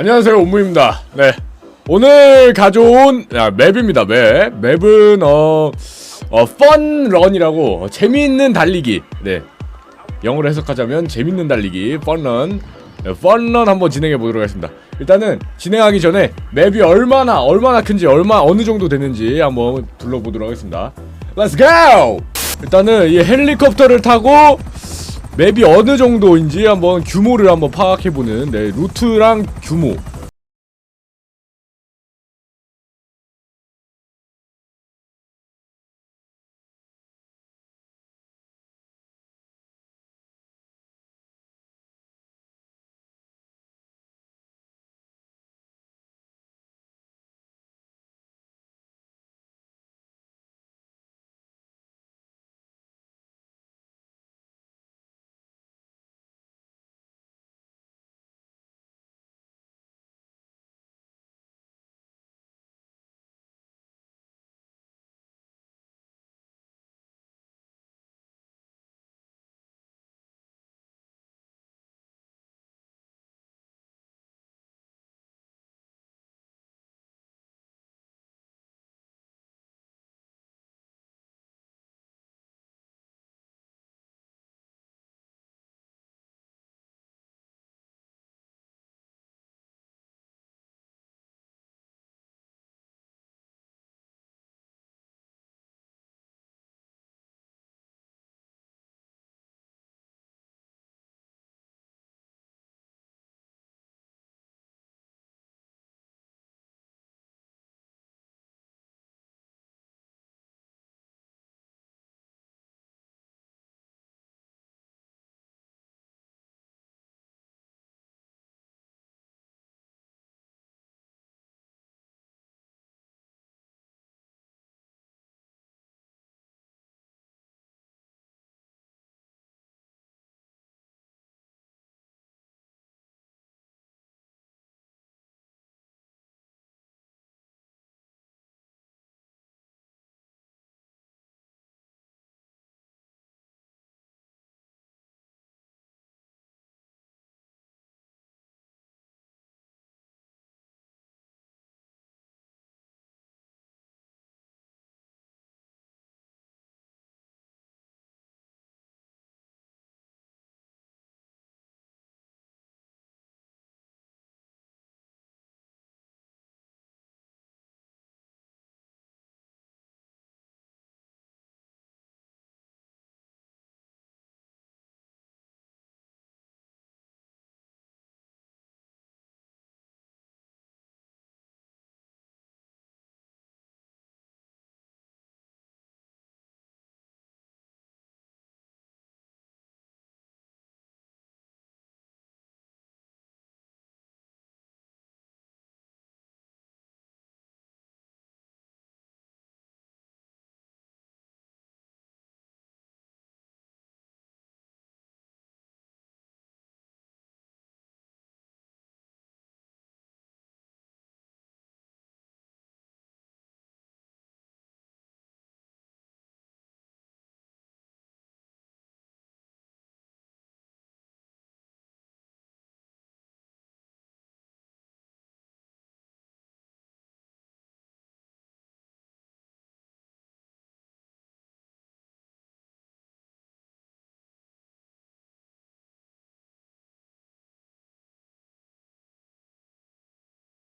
안녕하세요 온무입니다. 네. 오늘 가져온 아, 맵입니다 맵. 맵은 어... 어 펀런이라고 어, 재미있는 달리기. 네. 영어로 해석하자면 재밌는 달리기 펀런 네, 펀런 한번 진행해 보도록 하겠습니다. 일단은 진행하기 전에 맵이 얼마나 얼마나 큰지 얼마 어느 정도 되는지 한번 둘러보도록 하겠습니다. 렛츠 고! 일단은 이 헬리콥터를 타고 맵이 어느 정도인지 한번 규모를 한번 파악해보는 네, 루트랑 규모.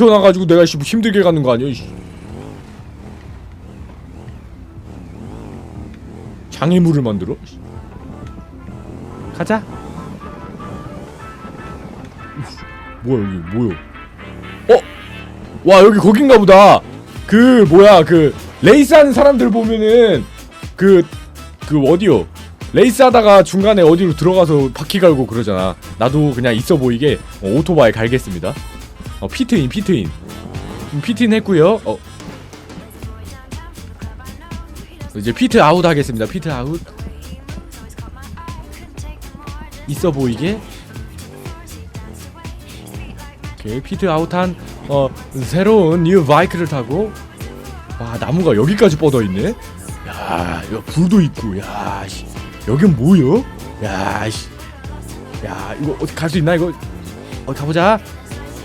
키워놔가지고 내가 씨, 뭐 힘들게 가는 거 아니야? 씨. 장애물을 만들어? 씨. 가자. 뭐야 여기 뭐야? 어? 와 여기 거긴가 보다. 그 뭐야 그 레이스하는 사람들 보면은 그그 어디요? 레이스하다가 중간에 어디로 들어가서 바퀴 갈고 그러잖아. 나도 그냥 있어 보이게 어, 오토바이 갈겠습니다. 어 피트인 피트인 음, 피트인 했고요. 어 이제 피트 아웃 하겠습니다. 피트 아웃 있어 보이게 오케이 피트 아웃한 어 새로운 뉴 바이크를 타고 와 나무가 여기까지 뻗어 있네. 야 이거 불도 있고 야 씨. 여긴 뭐요? 야 씨. 야 이거 어디 갈 수 있나 이거 어디 가보자.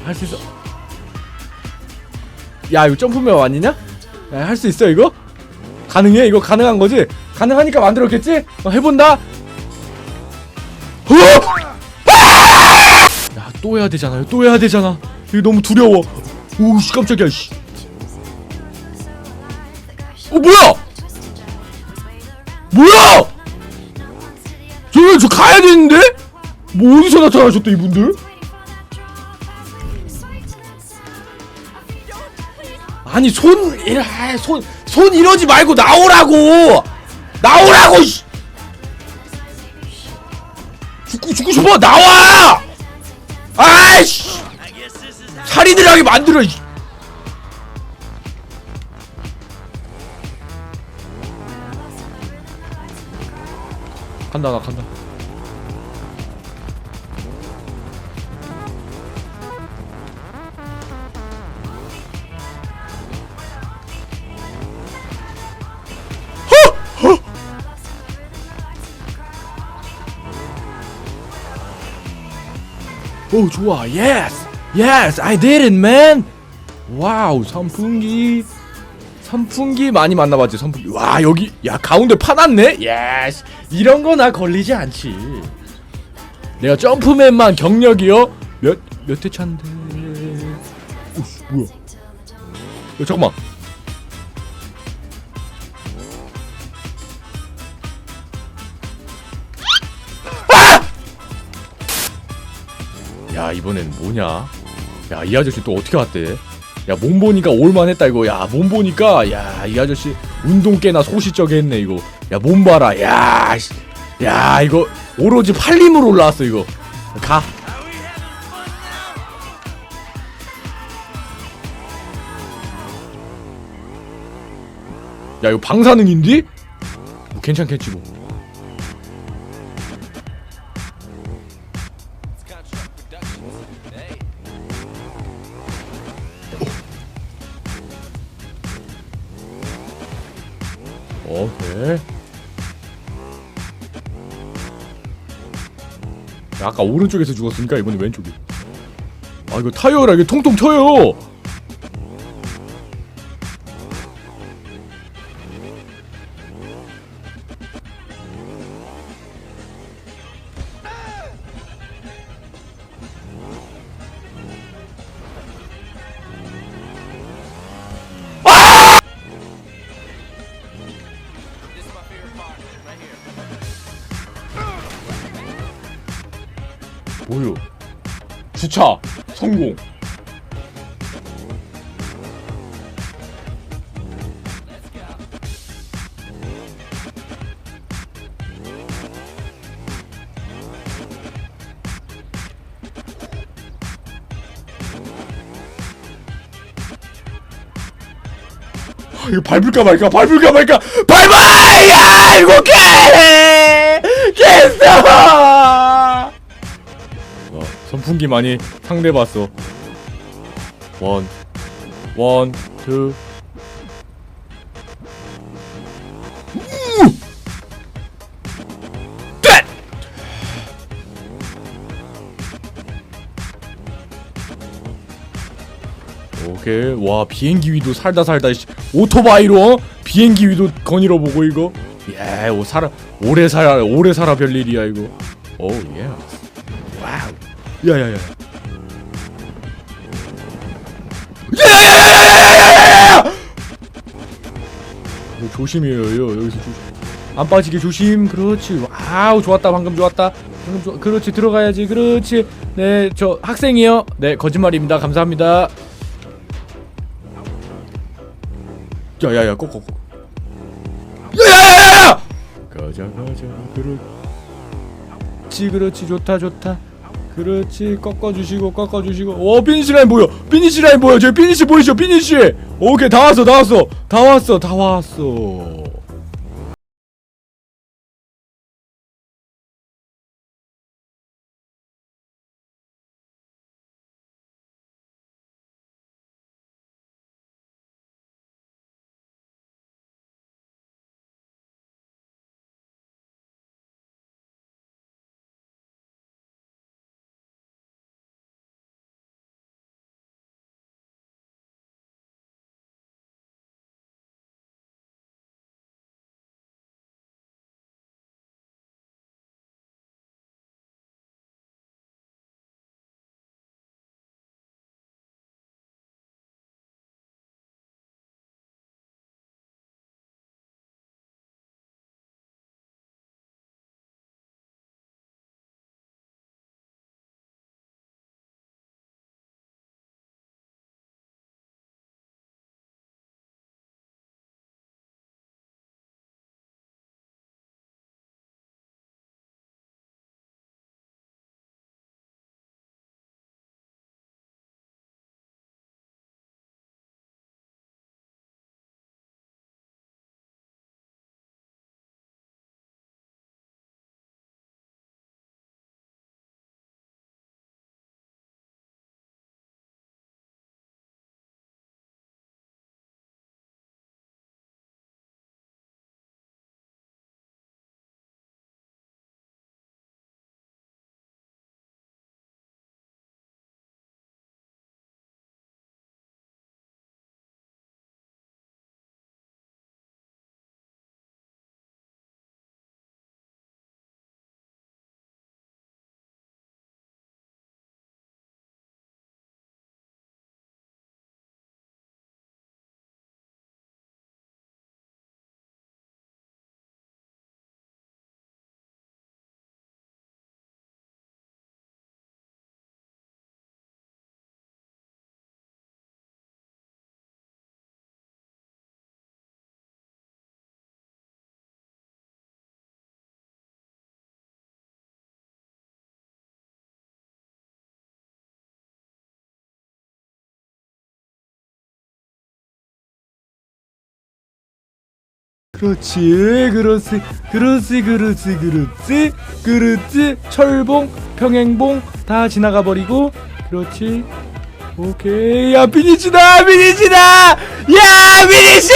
할 수 있어. 야 이거 점프맨 아니냐? 할 수 있어 이거? 가능해 이거 가능한 거지? 가능하니까 만들었겠지? 어, 해본다. 어! 야또 해야 되잖아요. 또 해야 되잖아. 이거 너무 두려워. 오씨 깜짝이야. 씨. 어 뭐야? 뭐야? 저기 저 가야 되는데? 뭐 어디서 나타나셨대 이분들? 아니 손 이라 손, 손 이러지 말고 나오라고! 나오라고 씨. 죽고 죽고 싶어! 나와! 아이씨! 살인을 하게 만들어 이. 간다 나 간다 오 좋아. Yes. Yes did it man. 와우 선풍기. 선풍기 많이 만나봤지 선풍기. 와 여기 야 가운데 파놨네? 예스 이런 거 나 걸리지 않지. 내가 점프맨만 경력이요? 몇 몇대 차인데? 오씨 뭐야? 야 잠깐만 이번엔 뭐냐? 야 이 아저씨 또 어떻게 왔대? 야 몸 보니까 올만했다 이거. 야 몸 보니까 야 이 아저씨 운동 꽤나 소시적에 했네 이거. 야 몸 봐라 야, 씨. 야 이거 오로지 팔림으로 올라왔어 이거. 가. 야 이거 방사능인디? 뭐 괜찮겠지 뭐 오케이. 야, 아까 오른쪽에서 죽었으니까 이번엔 왼쪽이. 아 이거 타이어라 이게 통통 튀어요. 뭐요? 주차 성공. 아, 이거 밟을까 말까 밟을까 말까 밟아 야 이거 개 개싸 어, 선풍기 많이 상대 봤어. 원, 원, 투. 오케이 와 비행기 위도 살다 살다 씨. 오토바이로 어? 비행기 위도 거닐어 보고 이거 예 오, 살아 오래 살아 오래 살아 별일이야 이거 오예 와우 야야야. 조심해요. 여기서 조심. 안 빠지게 조심. 그렇지. 아우 좋았다. 방금 좋았다. 방금 좋 그렇지. 들어가야지. 그렇지. 네 저 학생이요. 네 거짓말입니다. 감사합니다. 야야야 꼭꼭 야야야야! 가자 가자. 그렇지 그렇지. 좋다 좋다. 그렇지. 꺾어주시고 꺾어주시고. 오 피니시 라인 보여. 피니시 라인 보여. 저기 피니시 보이죠? 피니시. 오케이 다 왔어 다 왔어. 다 왔어 다 왔어 그렇지 그렇지 그렇지 그렇지 그렇지 그렇지. 철봉 평행봉 다 지나가 버리고 그렇지. 오케이. 야 비니치다 비니치다! 야 비니치